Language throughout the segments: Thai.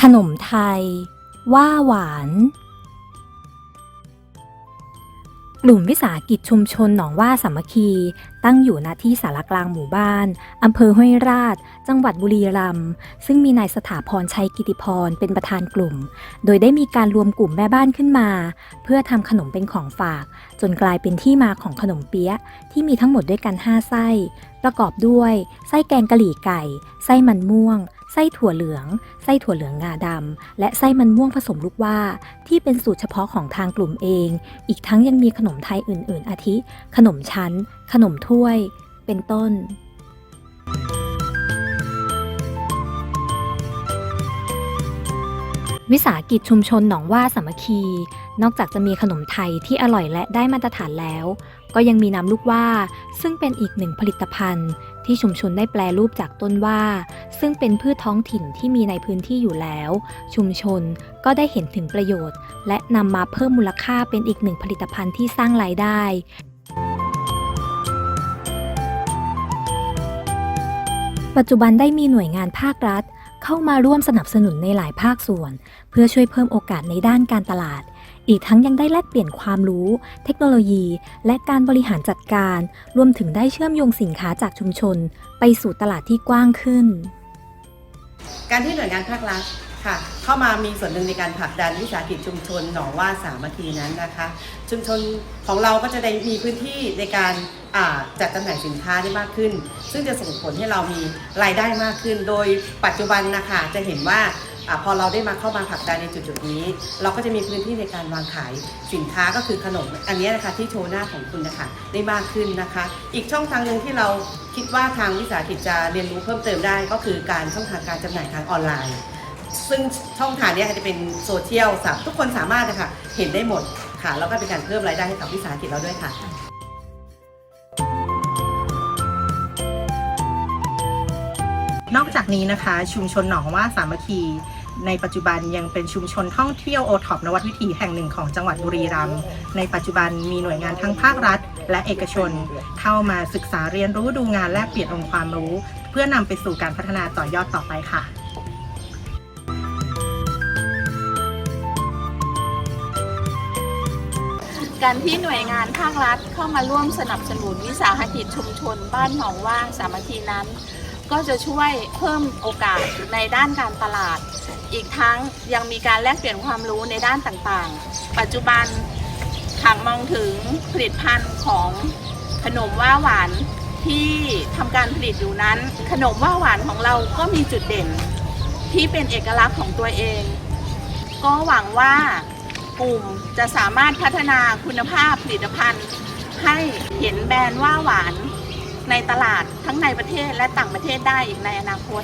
ขนมไทย ว่าหวาน กลุ่มวิสาหกิจชุมชนหนองว่าสามัคคี ตั้งอยู่ณที่สารกลางหมู่บ้าน อำเภอห้วยราช จังหวัดบุรีรัมย์ ซึ่งมีนายสถาพรชัยกิติพรเป็นประธานกลุ่ม โดยได้มีการรวมกลุ่มแม่บ้านขึ้นมา เพื่อทำขนมเป็นของฝาก จนกลายเป็นที่มาของขนมเปี๊ยะ ที่มีทั้งหมดด้วยกัน 5 ไส้ ประกอบด้วย ไส้แกงกะหรี่ไก่ ไส้มันม่วง ไส้ถั่วเหลือง ไส้ถั่วเหลืองงาดำ และไส้มันม่วงผสมลูกว่า ที่เป็นสูตรเฉพาะของทางกลุ่มเอง อีกทั้งยังมีขนมไทยอื่น ๆ อาทิ ขนมชั้น ขนมถ้วย เป็นต้นวิสาหกิจชุมชนหนองว่าสามัคคี นอกจากจะมีขนมไทยที่อร่อยและได้มาตรฐานแล้ว ก็ยังมีน้ำลูกว่า ซึ่งเป็นอีกหนึ่งผลิตภัณฑ์ ที่ชุมชนได้แปลรูปจากต้นว่า ซึ่งเป็นพืชท้องถิ่นที่มีในพื้นที่อยู่แล้ว ชุมชนก็ได้เห็นถึงประโยชน์ และนำมาเพิ่มมูลค่าเป็นอีกหนึ่งผลิตภัณฑ์ที่สร้างรายได้ปัจจุบันได้มีหน่วยงานภาครัฐ เข้ามาร่วมสนับสนุนในหลายภาคส่วน เพื่อช่วยเพิ่มโอกาสในด้านการตลาด อีกทั้งยังได้แลกเปลี่ยนความรู้ เทคโนโลยี และการบริหารจัดการ รวมถึงได้เชื่อมโยงสินค้าจากชุมชน ไปสู่ตลาดที่กว้างขึ้น การที่หน่วยงานภาครัฐค่ะเข้ามามีส่วนหนึ่งในการผลักดันวิสาหกิจชุมชนหนองว่าสามัคคีนั้นนะคะ ชุมชนของเราก็จะได้มีพื้นที่ในการจัดจำหน่ายสินค้าได้มากขึ้น ซึ่งจะส่งผลให้เรามีรายได้มากขึ้น โดยปัจจุบันนะคะจะเห็นว่า อพอเราได้มาเข้ามาผลักดันในจุดๆนี้ เราก็จะมีพื้นที่ในการวางขายสินค้าก็คือขนม อันนี้นะคะที่โชว์หน้าของคุณนะคะได้มากขึ้นนะคะ อีกช่องทางหนึ่งที่เราคิดว่าทางวิสาหกิจจะเรียนรู้เพิ่มเติมได้ ก็คือการช่องทางการจำหน่ายทางออนไลน์ ซึ่งช่องทางนี้จะเป็นโซเชียลทุกคนสามารถนะคะเห็นได้หมดค่ะแล้วก็เป็นการเพิ่มรายได้ให้กับวิสาหกิจเราด้วยค่ะ จากนี้นะคะ ชุมชนหนองว่าสามัคคีในปัจจุบันยังเป็นชุมชนท่องเที่ยวโอท็อปนวัดวิถีแห่งหนึ่งของจังหวัดบุรีรัมย์ในปัจจุบันมีหน่วยงานทั้งภาครัฐ และเอกชน เข้ามาศึกษาเรียนรู้ดูงานแลกเปลี่ยนองค์ความรู้ เพื่อนำไปสู่การพัฒนาต่อยอดต่อไปค่ะการที่หน่วยงานภาครัฐเข้ามาร่วมสนับสนุนวิสาหกิจชุมชน บ้านหนองว่างสามัคคีนั้น ก็จะช่วยเพิ่มโอกาสในด้านการตลาด อีกทั้งยังมีการแลกเปลี่ยนความรู้ในด้านต่างๆ ปัจจุบันหากมองถึงผลิตภัณฑ์ของขนมว่าหวานที่ทำการผลิตอยู่นั้น ขนมว่าหวานของเราก็มีจุดเด่น ที่เป็นเอกลักษณ์ของตัวเอง ก็หวังว่ากลุ่มจะสามารถพัฒนาคุณภาพผลิตภัณฑ์ ให้เห็นแบรนด์ว่าหวาน ในตลาดทั้งในประเทศและต่างประเทศได้อีกในอนาคต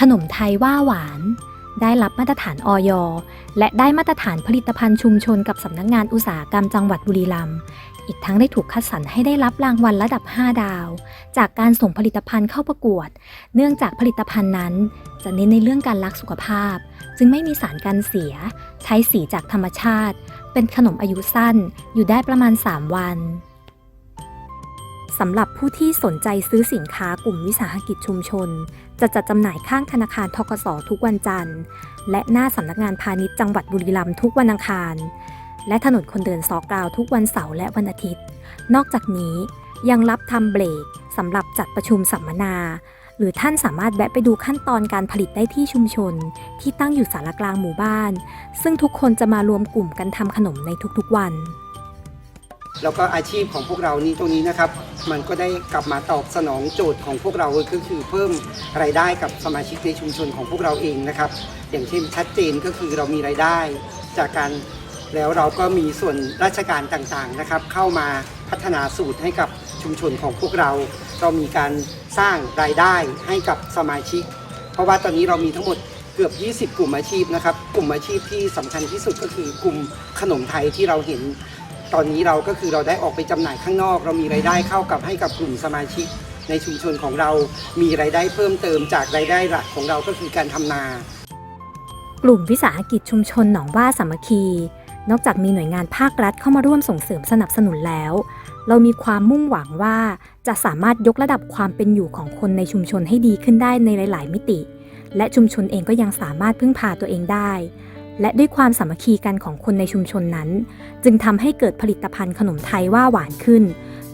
ขนมไทยว่าหวาน ได้รับมาตรฐานออยและได้มาตรฐานผลิตภัณฑ์ชุมชนกับสำนักงงานอุตสาหกรรมจังหวัดบุรีรัมย์อีกทั้งได้ถูกคัดสรรให้ได้รับรางวัลระดับ 5 ดาว จากการส่งผลิตภัณฑ์เข้าประกวด เนื่องจากผลิตภัณฑ์นั้น จะเน้นในเรื่องการรักสุขภาพ จึงไม่มีสารกันเสีย ใช้สีจากธรรมชาติ เป็นขนมอายุสั้น อยู่ได้ประมาณ 3 วัน สำหรับผู้ที่สนใจซื้อสินค้ากลุ่มวิสาหกิจชุมชน จะจัดจำหน่ายข้างธนาคารทกสทุกวันจันทร์ และหน้าสำนักงานพาณิชย์จังหวัดบุรีรัมย์ทุกวันอังคาร และถนนคนเดินซอกกราวทุกวันเสาร์และวันอาทิตย์ นอกจากนี้ยังรับทำเบรกสำหรับจัดประชุมสัมมนา หรือท่านสามารถแวะไปดูขั้นตอนการผลิตได้ที่ชุมชน ที่ตั้งอยู่สารกลางหมู่บ้าน ซึ่งทุกคนจะมารวมกลุ่มกันทำขนมในทุกๆวัน แล้วก็อาชีพของพวกเรานี้ตรงนี้นะครับ มันก็ได้กลับมาตอบสนองโจทย์ของพวกเราก็คือเพิ่มรายได้กับสมาชิกในชุมชนของพวกเราเองนะครับ อย่างเช่นชัดเจนก็คือเรามีรายได้ จากการแล้วเราก็มีส่วนราชการต่างๆนะครับ เข้ามาพัฒนาสูตรให้กับชุมชนของพวกเราก็มีการสร้างรายได้ให้กับสมาชิก เพราะว่าตอนนี้เรามีทั้งหมดเกือบ 20 กลุ่มอาชีพนะครับ กลุ่มอาชีพที่สำคัญที่สุดก็คือกลุ่มขนมไทยที่เราเห็น ตอนนี้เราก็คือเราได้ออกไปจำหน่ายข้างนอก เรามีรายได้เข้ากับให้กับกลุ่มสมาชิก ในชุมชนของเรา มีรายได้เพิ่มเติมจากรายได้หลักของเราก็คือการทำนา กลุ่มวิสาหกิจชุมชนหนองว่าสามัคคี นอกจากมีหน่วยงานภาครัฐเข้ามาร่วมส่งเสริมสนับสนุนแล้ว เรามีความมุ่งหวังว่าจะสามารถยกระดับความเป็นอยู่ของคนในชุมชนให้ดีขึ้นได้ในหลาย ๆ มิติ และชุมชนเองก็ยังสามารถพึ่งพาตัวเองได้ และด้วยความสามัคคีกันของคนในชุมชนนั้น จึงทำให้เกิดผลิตภัณฑ์ขนมไทยว่าหวานขึ้น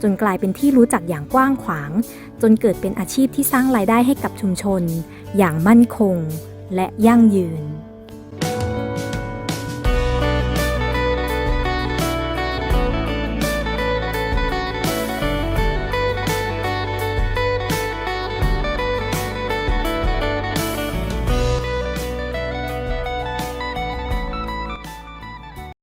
จนกลายเป็นที่รู้จักอย่างกว้างขวาง จนเกิดเป็นอาชีพที่สร้างรายได้ให้กับชุมชน อย่างมั่นคง และยั่งยืน